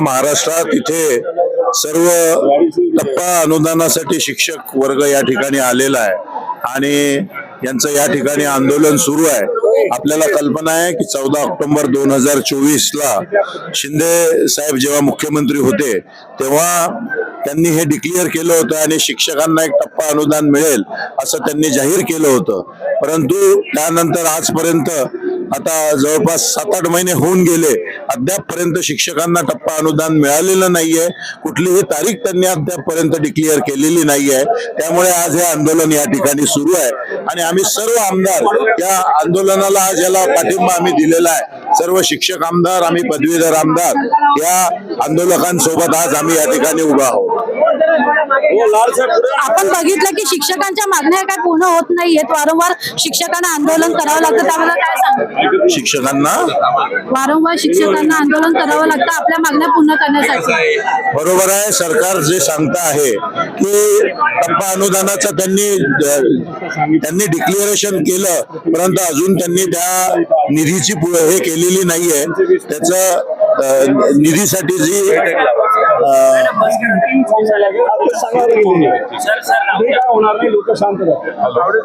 महाराष्ट्रात इथे सर्व टप्पा अनुदानासाठी शिक्षक वर्ग या ठिकाणी आलेला आहे. आणि यांचं या ठिकाणी आंदोलन सुरू आहे. आपल्याला कल्पना आहे की चौदा ऑक्टोबर दोन हजार चोवीस ला शिंदे साहेब जेव्हा मुख्यमंत्री होते तेव्हा त्यांनी हे डिक्लेअर केलं होतं आणि शिक्षकांना एक टप्पा अनुदान मिळेल असं त्यांनी जाहीर केलं होतं. परंतु त्यानंतर आजपर्यंत आता जवळपास सात आठ महिने होऊन गेले. अद्यापपर्यंत शिक्षकांना टप्पा अनुदान मिळालेलं नाहीये. कुठलीही तारीख त्यांनी अद्यापपर्यंत डिक्लेअर केलेली नाहीये. त्यामुळे आज हे आंदोलन या ठिकाणी सुरू आहे. आणि आम्ही सर्व आमदार या आंदोलनाला आज याला पाठिंबा आम्ही दिलेला आहे. सर्व शिक्षक आमदार आम्ही पदवीधर आमदार या आंदोलकांसोबत आज आम्ही या ठिकाणी उभा आहोत. आपण बघितलं की शिक्षकांच्या मागण्या काय पूर्ण होत नाहीयेत वारंवार शिक्षकांना आंदोलन करावं लागतं त्यामुळे काय सांग? शिक्षकांना? वारंवार शिक्षकांना आंदोलन करावं लागतं आपल्या मागण्या पूर्ण करण्यासाठी. बरोबर आहे. सरकार जे सांगत आहे की टप्पा अनुदानाचं त्यांनी त्यांनी डिक्लेरेशन केलं परंतु अजून त्यांनी त्या निधीची हे केलेली नाहीये. त्याचं निधीसाठी जी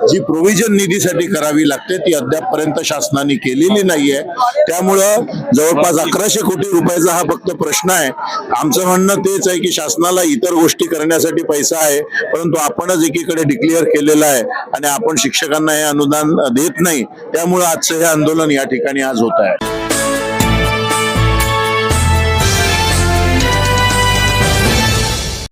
जी प्रोव्हिजन निधीसाठी करावी लागते ती अद्यापपर्यंत शासनाने केलेली नाहीये. त्यामुळं जवळपास अकराशे कोटी रुपयाचा हा फक्त प्रश्न आहे. आमचं म्हणणं तेच आहे की शासनाला इतर गोष्टी करण्यासाठी पैसा आहे परंतु आपणच एकीकडे डिक्लेअर केलेलं आहे आणि आपण शिक्षकांना हे अनुदान देत नाही. त्यामुळं आजचं हे आंदोलन या ठिकाणी आज होत आहे.